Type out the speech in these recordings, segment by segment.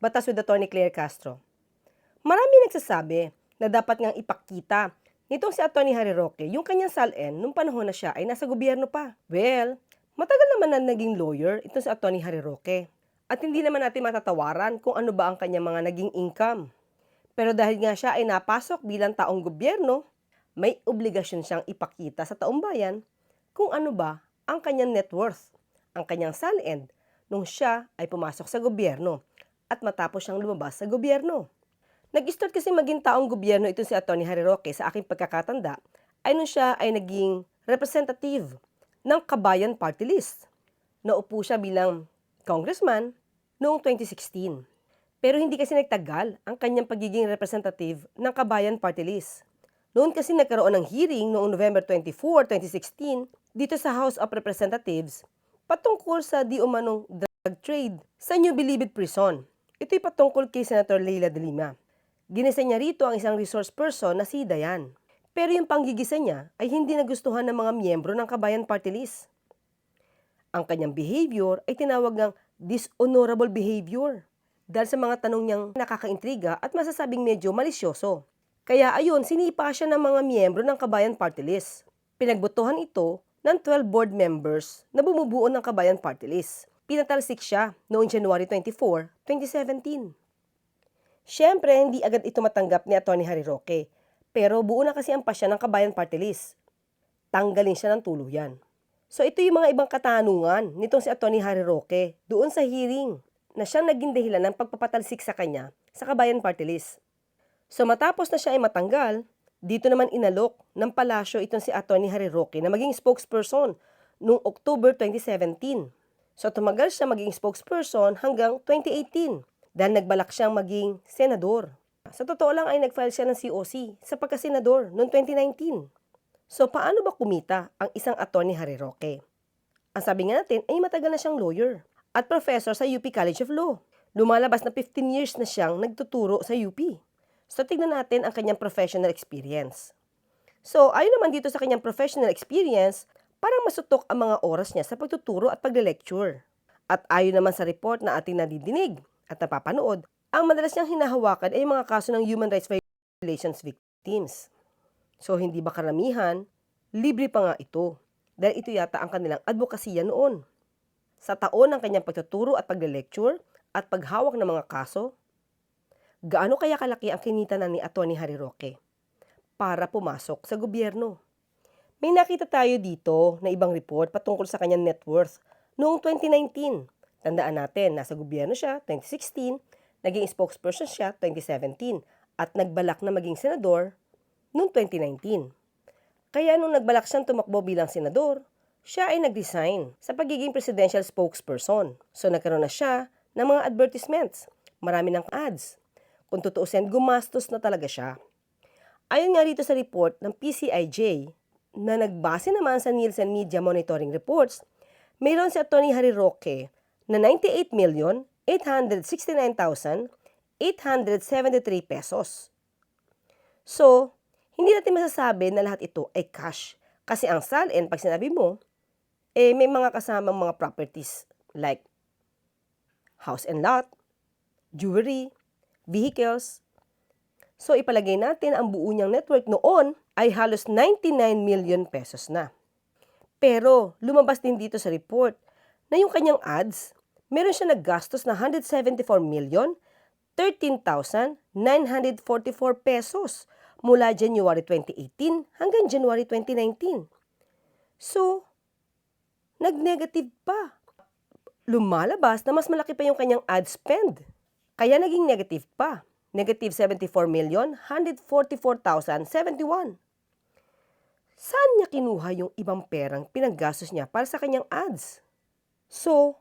Batas with Attorney Claire Castro. Marami nagsasabi na dapat ngang ipakita nitong si Attorney Harry Roque yung kanyang salin nung panahon na siya ay nasa gobyerno pa. Well, matagal naman na naging lawyer itong si Attorney Harry Roque. At hindi naman natin matatawaran kung ano ba ang kanyang mga naging income. Pero dahil nga siya ay napasok bilang taong gobyerno, may obligasyon siyang ipakita sa taong bayan kung ano ba ang kanyang net worth, ang kanyang salin nung siya ay pumasok sa gobyerno at matapos siyang lumabas sa gobyerno. Nag-start kasi maging taong gobyerno ito si Atty. Harry Roque sa aking pagkakatanda ay nung siya ay naging representative ng Kabayan Party List. Naupo siya bilang congressman noong 2016. Pero hindi kasi nagtagal ang kanyang pagiging representative ng Kabayan Party List. Noon kasi nagkaroon ng hearing noong November 24, 2016 dito sa House of Representatives patungkol sa di umanong drug trade sa New Bilibid Prison. Ito'y patungkol kay Senator Leila de Lima. Ginisa niya rito ang isang resource person na si Dayan. Pero yung panggigisa niya ay hindi nagustuhan ng mga miyembro ng Kabayan Party List. Ang kanyang behavior ay tinawag ng dishonorable behavior dahil sa mga tanong niyang nakakaintriga at masasabing medyo malisyoso. Kaya ayun, sinipa siya ng mga miyembro ng Kabayan Party List. Pinagbotohan ito ng 12 board members na bumubuo ng Kabayan Party List. Pinatalsik siya noong January 24, 2017. Siyempre, hindi agad ito matanggap ni Atty. Harry Roque. Pero buo na kasi ang pasya ng Kabayan Party List. Tanggalin siya ng tuluyan. So ito yung mga ibang katanungan nitong si Atty. Harry Roque doon sa hearing na siyang naging dahilan ng pagpapatalsik sa kanya sa Kabayan Party List. So matapos na siya ay matanggal, dito naman inalok ng palasyo itong si Atty. Harry Roque na maging spokesperson noong October 2017. So tumagal siya maging spokesperson hanggang 2018 dahil nagbalak siyang maging senador. Sa totoo lang ay nag-file siya ng COC sa pagkasenador noong 2019. So paano ba kumita ang isang attorney Harry Roque? Ang sabi nga natin ay matagal na siyang lawyer at professor sa UP College of Law. Lumalabas na 15 years na siyang nagtuturo sa UP. So tignan natin ang kanyang professional experience. So ayon naman dito sa kanyang professional experience, parang masutok ang mga oras niya sa pagtuturo at pagle-lecture. At ayon naman sa report na ating nadidinig at napapanood, ang madalas niyang hinahawakan ay mga kaso ng human rights violations victims. So hindi ba karamihan, libre pa nga ito dahil ito yata ang kanilang advokasya noon. Sa taon ng kanyang pagtuturo at pagle-lecture at paghawak ng mga kaso, gaano kaya kalaki ang kinita na ni Atty. Harry Roque para pumasok sa gobyerno? May nakita tayo dito na ibang report patungkol sa kanyang net worth noong 2019. Tandaan natin, nasa gobyerno siya 2016, naging spokesperson siya 2017 at nagbalak na maging senador noong 2019. Kaya nung nagbalak siyang tumakbo bilang senador, siya ay nag-resign sa pagiging presidential spokesperson. So nagkaroon na siya ng mga advertisements, marami ng ads. Kung tutuusin, gumastos na talaga siya. Ayon nga rito sa report ng PCIJ na nagbase naman sa Nielsen Media Monitoring Reports, mayroon si Atty. Harry Roque na 98,869,873 pesos. So, hindi natin masasabi na lahat ito ay cash. Kasi ang salin, pag sinabi mo, eh may mga kasamang mga properties like house and lot, jewelry, vehicles. So ipalagay natin ang buo niyang network noon ay halos 99 million pesos na. Pero lumabas din dito sa report na yung kanyang ads, meron siya naggastos na 174 million 13,944 pesos mula January 2018 hanggang January 2019. So, nag-negative pa. Lumalabas na mas malaki pa yung kanyang ad spend. Kaya naging negative pa. Negative 74 million, 144,071. Saan niya kinuha yung ibang perang pinaggastos niya para sa kanyang ads? So,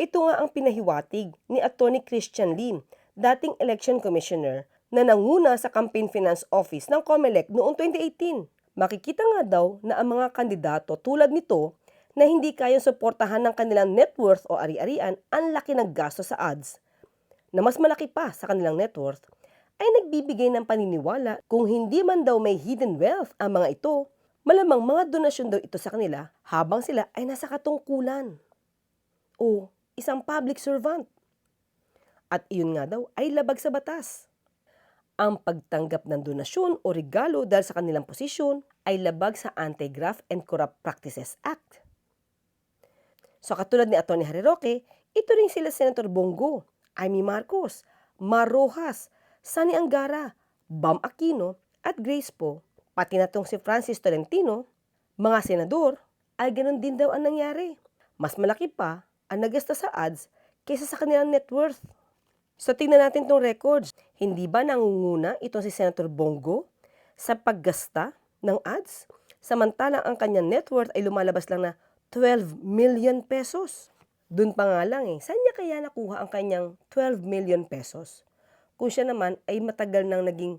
ito nga ang pinahiwatig ni Attorney Christian Lim, dating election commissioner na nanguna sa Campaign Finance Office ng COMELEC noong 2018. Makikita nga daw na ang mga kandidato tulad nito na hindi kayang suportahan ng kanilang net worth o ari-arian ang laki ng gasto sa ads na mas malaki pa sa kanilang net worth ay nagbibigay ng paniniwala kung hindi man daw may hidden wealth ang mga ito, malamang mga donasyon daw ito sa kanila habang sila ay nasa katungkulan. O isang public servant. At iyon nga daw ay labag sa batas. Ang pagtanggap ng donasyon o regalo dahil sa kanilang posisyon ay labag sa Anti-Graft and Corrupt Practices Act. So katulad ni Atty. Harry Roque, ito rin sila Senator Bongo, Amy Marcos, Mar Rojas, Sani Angara, Bam Aquino at Grace Po, pati na tong si Francis Tolentino, mga senador, ay ganun din daw ang nangyari. Mas malaki pa ang nagasta sa ads kaysa sa kanilang net worth. So tingnan natin tong records. Hindi ba nangunguna itong si Senator Bongo sa paggasta ng ads? Samantalang ang kanyang net worth ay lumalabas lang na 12 million pesos. Doon pa nga lang eh, saan niya kaya nakuha ang kanyang 12 million pesos? Kung siya naman ay matagal nang naging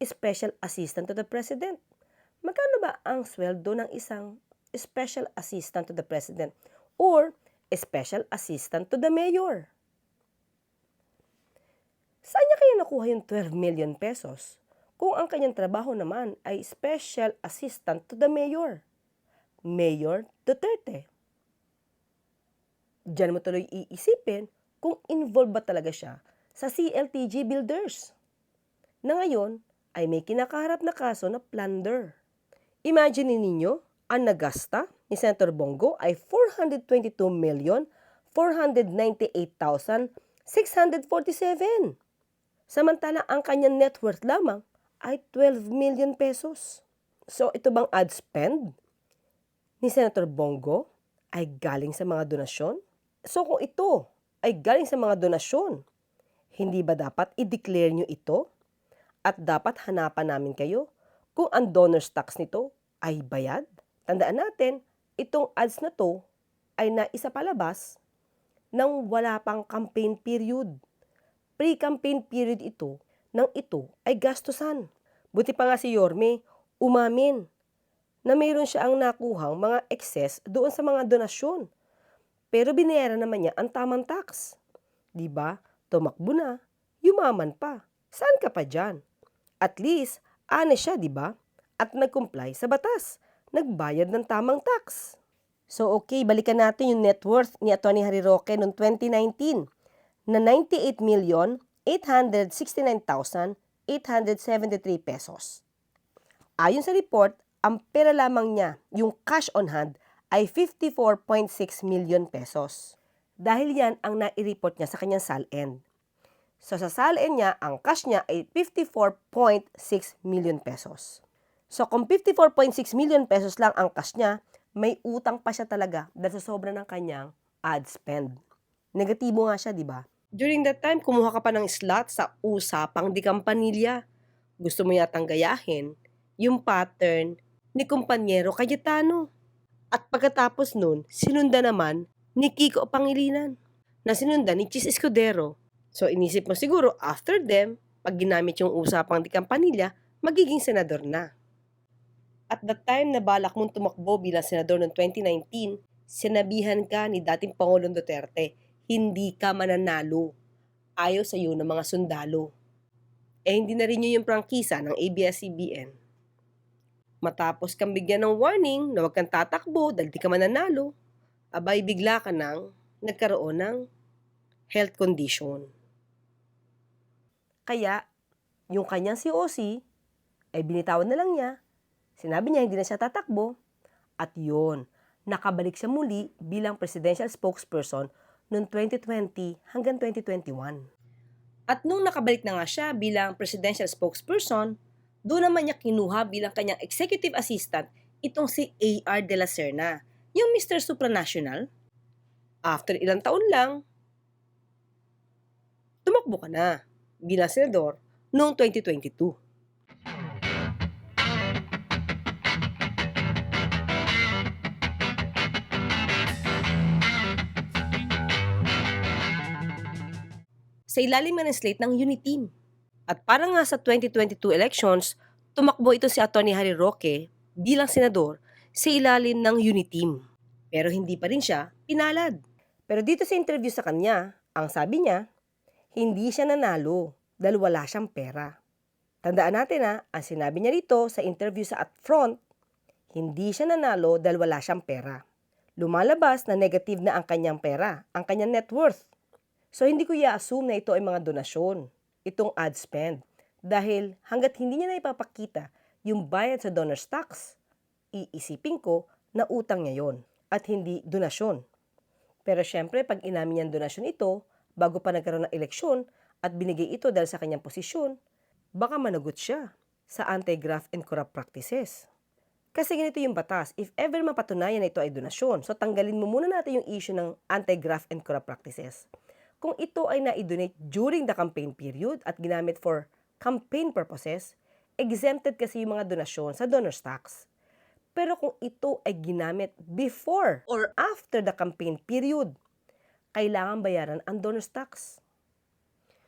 special assistant to the president. Magkano ba ang sweldo ng isang special assistant to the president or special assistant to the mayor? Saan niya kaya nakuha yung 12 million pesos kung ang kanyang trabaho naman ay special assistant to the mayor? Mayor Duterte. Diyan mo tuloy iisipin kung involved ba talaga siya sa CLTG Builders na ngayon ay may kinakaharap na kaso na plunder. Imagine ninyo, ang nagasta ni Senator Bongo ay 422,498,647. Samantala ang kanyang net worth lamang ay 12 million pesos. So ito bang ad spend ni Senator Bongo ay galing sa mga donasyon? So kung ito ay galing sa mga donasyon, hindi ba dapat i-declare nyo ito? At dapat hanapan namin kayo kung ang donor's tax nito ay bayad? Tandaan natin, itong ads na to ay naisa palabas nang wala pang campaign period. Pre-campaign period ito nang ito ay gastusan. Buti pa nga si Yorme, umamin na mayroon siya ang nakuhang mga excess doon sa mga donasyon. Pero binayaran naman niya ang tamang tax. Ba? Tumakbo na, yumaman pa. Saan ka pa dyan? At least, honest siya, di ba? At nag-comply sa batas. Nagbayad ng tamang tax. So okay, balikan natin yung net worth ni Atty. Harry Roque noong 2019 na 98 million 869,873 pesos. Ayon sa report, ang pera lamang niya, yung cash on hand, ay 54.6 million pesos. Dahil yan ang nai-report niya sa kanyang SALN. So sa SALN niya, ang cash niya ay 54.6 million pesos. So kung 54.6 million pesos lang ang cash niya, may utang pa siya talaga dahil sa sobra ng kanyang ad spend. Negatibo nga siya, di ba? During that time, kumuha ka pa ng slot sa usapang di kampanilya. Gusto mo yatang gayahin yung pattern ni kumpanyero Cayetano. At pagkatapos nun, sinunda naman ni Kiko Pangilinan na sinunda ni Chis Escudero. So inisip mo siguro, after them, pag ginamit yung usapang di kampanilya, magiging senador na. At the time na balak mong tumakbo bilang senador noong 2019, sinabihan ka ni dating Pangulong Duterte, hindi ka mananalo. Ayaw sa iyo ng mga sundalo. Eh hindi na rin yun yung prangkisa ng ABS-CBN. Matapos kang bigyan ng warning na huwag kang tatakbo dahil di ka mananalo, abay bigla ka nang nagkaroon ng health condition. Kaya, yung kanyang COC, ay binitawan na lang niya. Sinabi niya hindi na siya tatakbo. At yun, nakabalik siya muli bilang presidential spokesperson noong 2020 hanggang 2021. At nung nakabalik na nga siya bilang presidential spokesperson, doon naman niya kinuha bilang kanyang executive assistant itong si A.R. De La Serna, yung Mr. Supranational. After ilang taon lang, tumakbo ka na bilang senador noong 2022. Sa ilalim ng slate ng Uniteam. At para nga sa 2022 elections, tumakbo ito si Atty. Harry Roque bilang senador sa ilalim ng Uniteam. Pero hindi pa rin siya pinalad. Pero dito sa interview sa kanya, ang sabi niya, hindi siya nanalo dahil wala siyang pera. Tandaan natin ha, ang sinabi niya rito sa interview sa At Front, hindi siya nanalo dahil wala siyang pera. Lumalabas na negative na ang kanyang pera, ang kanyang net worth. So hindi ko i-assume na ito ay mga donasyon, itong ad spend. Dahil hanggat hindi niya na ipapakita yung bayad sa donor's tax, iisipin ko na utang niya yon at hindi donasyon. Pero syempre, pag inamin niyang donasyon ito, bago pa nagkaroon ng eleksyon at binigay ito dahil sa kanyang posisyon, baka managot siya sa anti-graft and corrupt practices. Kasi ganito yung batas, if ever mapatunayan na ito ay donasyon, so tanggalin mo muna natin yung issue ng anti-graft and corrupt practices. Kung ito ay na-donate during the campaign period at ginamit for campaign purposes, exempted kasi yung mga donasyon sa donor's tax. Pero kung ito ay ginamit before or after the campaign period, kailangan bayaran ang donor's tax.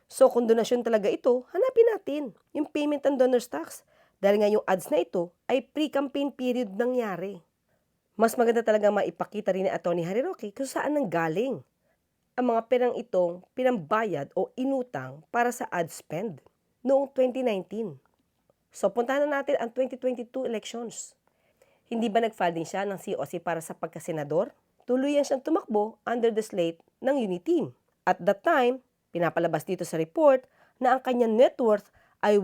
So kung donasyon talaga ito, hanapin natin yung payment ng donor's tax. Dahil nga yung ads na ito ay pre-campaign period nangyari. Mas maganda talaga maipakita rin ni Atty. Harry Roque kung saan nang galing ang mga perang itong pinambayad o inutang para sa ad spend noong 2019. So puntahan na natin ang 2022 elections. Hindi ba nag-file din siya ng COC para sa pagkasenador? Tuluyan siyang tumakbo under the slate ng Uniteam. At that time, pinapalabas dito sa report na ang kanyang net worth ay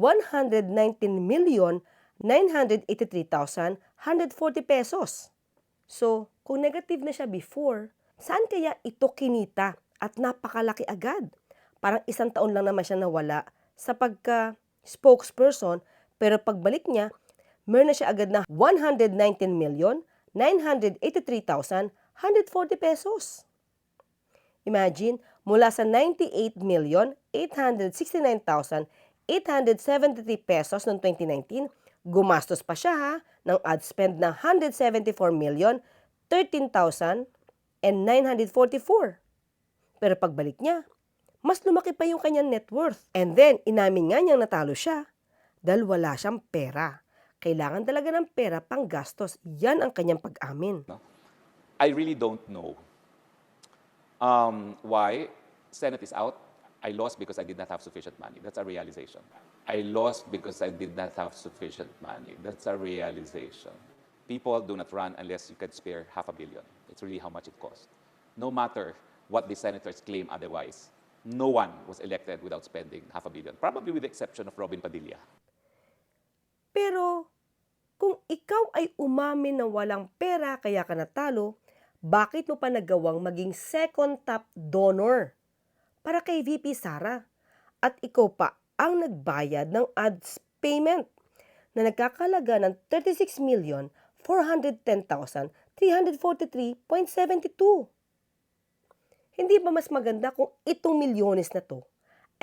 119,983,140 pesos. So, kung negative na siya before, saan kaya ito kinita at napakalaki agad? Parang isang taon lang naman siya nawala sa pagka spokesperson pero pagbalik niya, meron na siya agad na 119,983,140 pesos. Imagine, mula sa 98,869,873 pesos noong 2019, gumastos pa siya ha, ng ad spend ng 174,013,944. Pero pagbalik niya, mas lumaki pa yung kanyang net worth. And then, inamin nga niyang natalo siya dahil wala siyang pera. Kailangan talaga ng pera pang gastos. Yan ang kanyang pag-amin. I really don't know um, why Senate is out. I lost because I did not have sufficient money. That's a realization. I lost because I did not have sufficient money. That's a realization. People do not run unless you can spare half a billion. It's really how much it costs. No matter what the senators claim otherwise, no one was elected without spending half a billion, probably with the exception of Robin Padilla. Pero, kung ikaw ay umamin na walang pera kaya ka natalo, bakit mo pa nagawang maging second top donor para kay VP Sara? At ikaw pa ang nagbayad ng ads payment na nagkakalaga ng 36,410,343.72. Hindi ba mas maganda kung itong milyones na to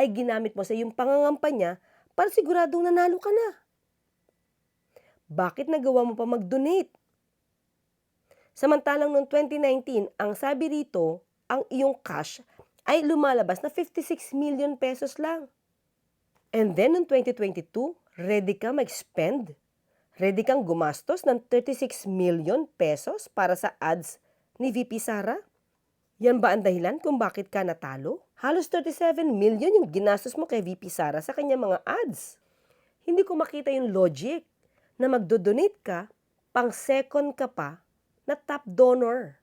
ay ginamit mo sa iyong pangangampanya para siguradong nanalo ka na? Bakit nagawa mo pa mag-donate? Samantalang noong 2019, ang sabi rito, ang iyong cash ay lumalabas na 56 million pesos lang. And then noong 2022, ready ka mag-spend? Ready kang gumastos ng 36 million pesos para sa ads ni VP Sara? Yan ba ang dahilan kung bakit ka natalo? Halos 37 million yung ginastos mo kay VP Sara sa kanyang mga ads. Hindi ko makita yung logic na magdo-donate ka, pang second ka pa, na top donor.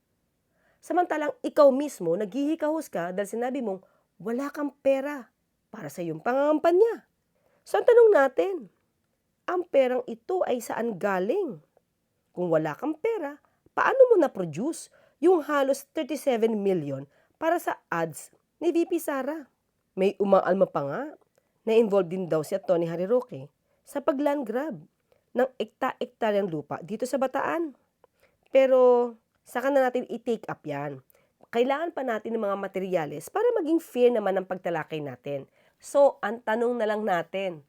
Samantalang ikaw mismo naghihikahos ka dahil sinabi mong wala kang pera para sa iyong pangangampanya. So ang tanong natin, ang perang ito ay saan galing? Kung wala kang pera, paano mo na-produce yung halos 37 million para sa ads ni VP Sara? May umaalma pa nga na involved din daw si Tony Harry Roque sa pagland grab ng ekta-ektaryang lupa dito sa Bataan. Pero saka na natin i-take up yan. Kailangan pa natin ng mga materyales para maging fair naman ang pagtalakay natin. So, ang tanong na lang natin,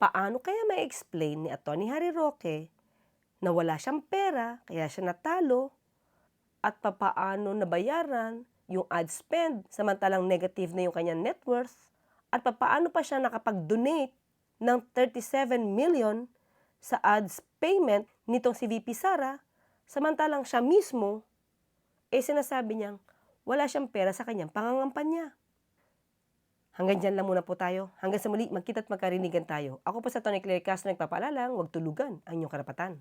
paano kaya ma-explain ni Atty. Harry Roque na wala siyang pera, kaya siya natalo, at papaano nabayaran yung ad spend samantalang negative na yung kanyang net worth, at papaano pa siya nakapag-donate ng 37 million sa ads payment nitong si VP Sara, samantalang siya mismo, eh sinasabi niyang wala siyang pera sa kanyang pangangampanya. Hanggang dyan lang muna po tayo. Hanggang sa muli, magkita at magkarinigan tayo. Ako po sa Tony Claire Castro nagpapaalala, huwag tulugan ang inyong karapatan.